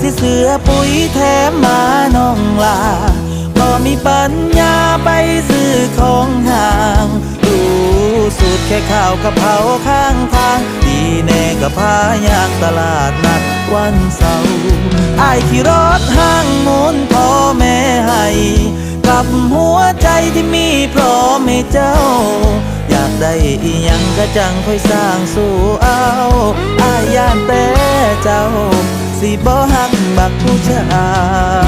สิเสือปุ๋ยแถมมาน้องลาบ่มีปัญญาไปซื้อของห่างดูสูตรแค่ข้าวกะเพราข้างทาง ดีแน่กับพายางตลาดนัดวันเสาร์อายขี่รถห้างมุนพ่อแม่ให้กับหัวใจที่มีพร้อมให้เจ้า อยากได้อีหยังก็จังค่อยสร้างสู่เอาอายย่านแต่เจ้า สิบ่หักบักผู้ชาย